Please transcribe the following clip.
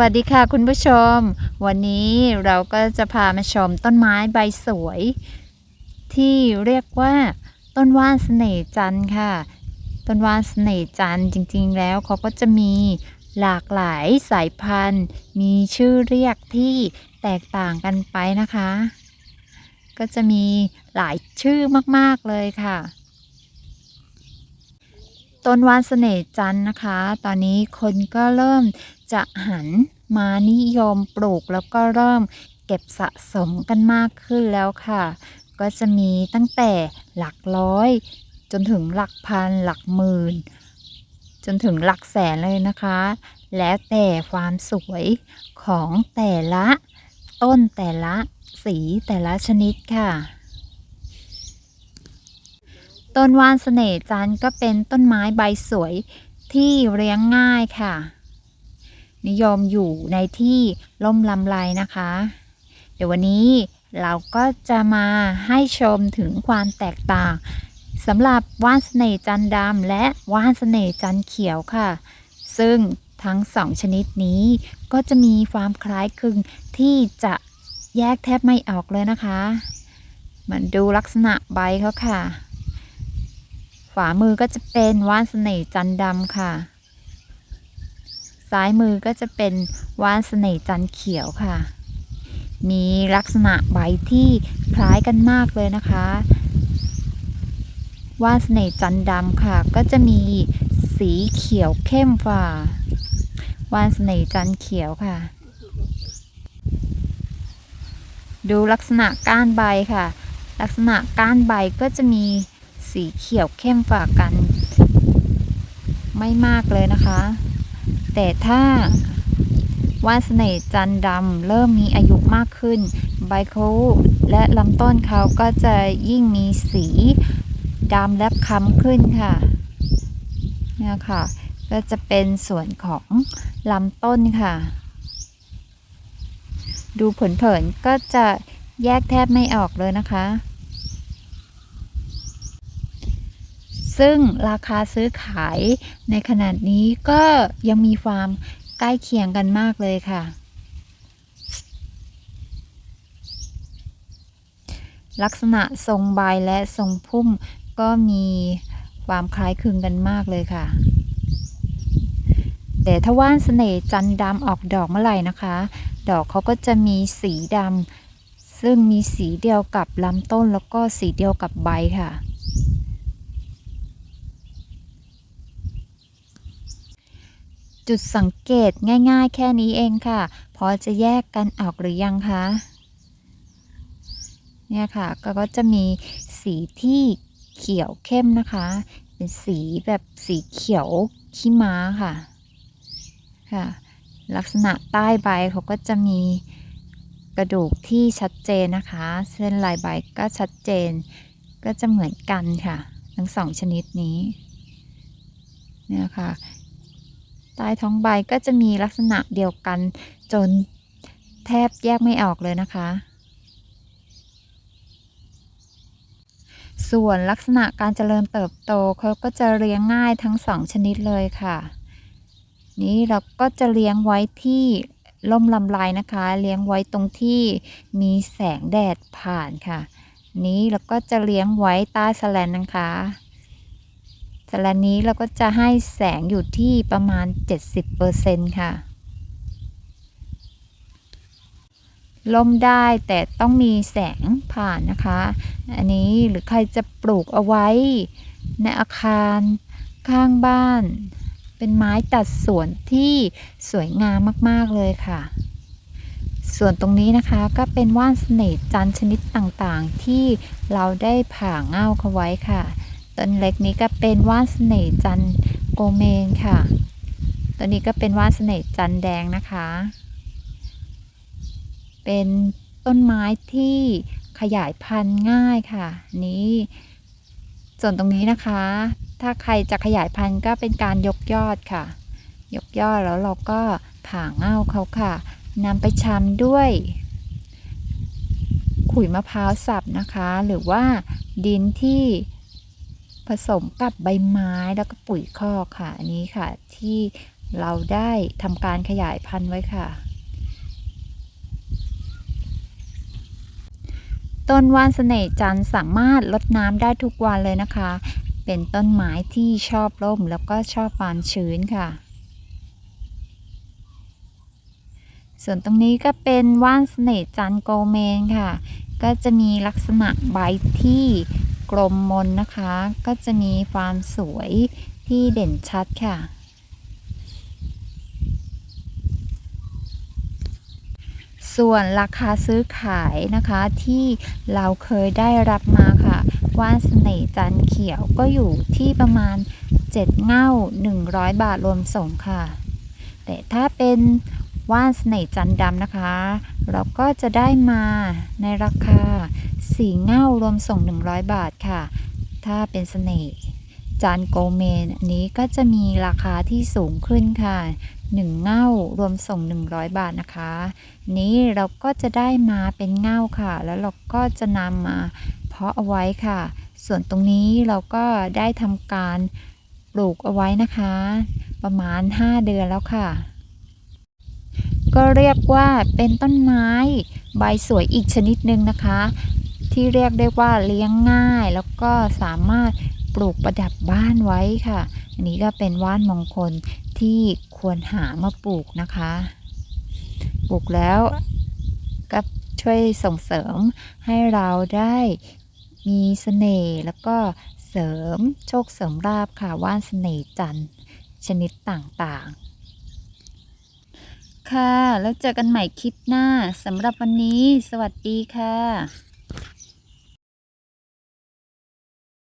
วัสดีค่ะคุณผู้ชม วันนี้เราก็จะพามาชมต้นไม้ใบสวย ที่เรียกว่าต้นว่านเสน่จันค่ะ ต้นว่านเสน่จันจริงๆ แล้วเขาก็จะมีหลากหลายสายพันธุ์ มีชื่อเรียกที่แตกต่างกันไปนะคะ ก็จะมีหลายชื่อมากๆเลยค่ะต้นว่านเสน่จันนะคะ ตอนนี้คนก็เริ่ม จะหันมานิยมปลูกแล้วก็เริ่มเก็บสะสมกันมากขึ้นแล้วค่ะ ก็จะมีตั้งแต่หลักร้อย จนถึงหลักพันหลักหมื่น จนถึงหลักแสนเลยนะคะ แล้วแต่ความสวยของแต่ละต้นแต่ละสีแต่ละชนิดค่ะต้นว่านเสน่ห์จันทร์ก็เป็นต้นไม้ใบสวยที่เลี้ยงง่ายค่ะ นิยมอยู่ในที่ร่มลำไรนะคะ เดี๋ยววันนี้เราก็จะมาให้ชมถึงความแตกต่างสำหรับว่านเสน่จันดำและว่านเสน่จันเขียวค่ะ ซึ่งทั้งสองชนิดนี้ก็จะมีความคล้ายคลึงที่จะแยกแทบไม่ออกเลยนะคะ มันดูลักษณะใบเขาค่ะ ขวามือก็จะเป็นว่านเสน่จันดำค่ะ ซ้ายมือก็จะเป็นว่านเสน่ห์จันเขียวค่ะ มีลักษณะใบที่คล้ายกันมากเลยนะคะว่านเสน่ห์จันดำค่ะ ก็จะมีสีเขียวเข้มฝ่าว่านเสน่ห์จันเขียวค่ะ ดูลักษณะก้านใบค่ะ ลักษณะก้านใบก็จะมีสีเขียวเข้มฝ่ากัน ไม่มากเลยนะคะ แต่ถ้าวานเสน่ห์จันดำเริ่มมีอายุมากขึ้น ใบเขาและลำต้นเขาก็จะยิ่งมีสีดำและค้ำขึ้นค่ะเนี่ยค่ะ ก็จะเป็นส่วนของลำต้นค่ะ ดูเผินๆก็จะแยกแทบไม่ออกเลยนะคะ ซึ่งราคาซื้อขายในขนาดนี้ก็ยังมีความใกล้เคียงกันมากเลยค่ะ ลักษณะทรงใบและทรงพุ่มก็มีความคล้ายคลึงกันมากเลยค่ะ แต่ถ้าว่านเสน่ห์จันดำออกดอกเมื่อไหร่นะคะ ดอกเขาก็จะมีสีดำซึ่งมีสีเดียวกับลำต้นแล้วก็สีเดียวกับใบค่ะ จุดสังเกตง่ายๆ แค่นี้เองค่ะ พอจะแยกกันออกหรือยังคะ เนี่ยค่ะ ก็จะมีสีที่เขียวเข้มนะคะ เป็นสีแบบสีเขียวขี้ม้าค่ะ ค่ะ ลักษณะใต้ใบเขาก็จะมีกระดูกที่ชัดเจนนะคะ เส้นลายใบก็ชัดเจน ก็จะเหมือนกันค่ะ ทั้งสองชนิดนี้ เนี่ยค่ะ ใต้ท้องใบก็จะมีลักษณะเดียวกันจนแทบแยกไม่ออกเลยนะคะ ส่วนลักษณะการเจริญเติบโตเขาก็จะเลี้ยงง่ายทั้งสองชนิดเลยค่ะ นี้เราก็จะเลี้ยงไว้ที่ล่มลำลายนะคะ เลี้ยงไว้ตรงที่มีแสงแดดผ่านค่ะ นี้เราก็จะเลี้ยงไว้ใต้สแลนนะคะ สแลนนี้เราก็จะให้แสงอยู่ที่ประมาณ 70%ค่ะ ล่มได้แต่ต้องมีแสงผ่านนะคะ อันนี้หรือใครจะปลูกเอาไว้ในอาคารข้างบ้าน เป็นไม้ตัดสวนที่สวยงามมากๆเลยค่ะส่วนตรงนี้นะคะก็เป็นว่านเสน่ห์จันทร์ชนิดต่างๆ ที่เราได้ผ่าเง่าเขาไว้ค่ะ ต้นเล็กนี้ก็เป็นว่านเสน่จันโกเมนค่ะตัวนี้ก็เป็นว่านเสน่จันแดงนะคะ เป็นต้นไม้ที่ขยายพันธุ์ง่ายค่ะ นี้ส่วนตรงนี้นะคะ ถ้าใครจะขยายพันธุ์ก็เป็นการยกยอดค่ะ ยกยอดแล้วเราก็ผ่าเง่าเขาค่ะนำไปชำด้วย ขุยมะพร้าวสับนะคะ หรือว่าดินที่ ผสมกับใบไม้แล้วก็ปุ๋ยคอกค่ะ อันนี้ค่ะที่เราได้ทำการขยายพันธุ์ไว้ค่ะ ต้นว่านเสน่จันทร์สามารถลดน้ำได้ทุกวันเลยนะคะ เป็นต้นไม้ที่ชอบร่มแล้วก็ชอบความชื้นค่ะ ส่วนตรงนี้ก็เป็นว่านเสน่จันทร์โกเมนค่ะ ก็จะมีลักษณะใบที่ กลมมนนะคะ ก็จะมีความสวยที่เด่นชัดค่ะ ส่วนราคาซื้อขายนะคะที่เราเคยได้รับมาค่ะ ว่านเสน่จันเขียวก็อยู่ที่ประมาณ 7 เง่า 100 บาทรวมส่งค่ะ แต่ถ้าเป็นว่านเสน่จันดำนะคะ เราก็จะได้มาในราคา 4เง่ารวมส่ง 100 บาทค่ะ ถ้าเป็นเสน่ห์จันโกเมนอันนี้ก็จะมีราคาที่สูงขึ้นค่ะ 1 เง่ารวมส่ง 100 บาทนะคะ นี้เราก็จะได้มาเป็นเง่าค่ะ แล้วเราก็จะนำมาเพาะเอาไว้ค่ะ ส่วนตรงนี้เราก็ได้ทำการปลูกเอาไว้นะคะ ประมาณ 5 เดือนแล้วค่ะ ก็เรียกว่าเป็นต้นไม้ใบสวยอีกชนิดหนึ่งนะคะ ที่เรียกได้ว่าเลี้ยงง่าย แล้วก็สามารถปลูกประดับบ้านไว้ค่ะ อันนี้ก็เป็นว่านมงคลที่ควรหามาปลูกนะคะ ปลูกแล้วก็ช่วยส่งเสริมให้เราได้มีเสน่ห์แล้วก็เสริมโชคเสริมลาบค่ะว่านเสน่ห์จันทร์ชนิดต่างๆ ค่ะ แล้วเจอกันใหม่คลิปหน้าสำหรับวันนี้ สวัสดีค่ะ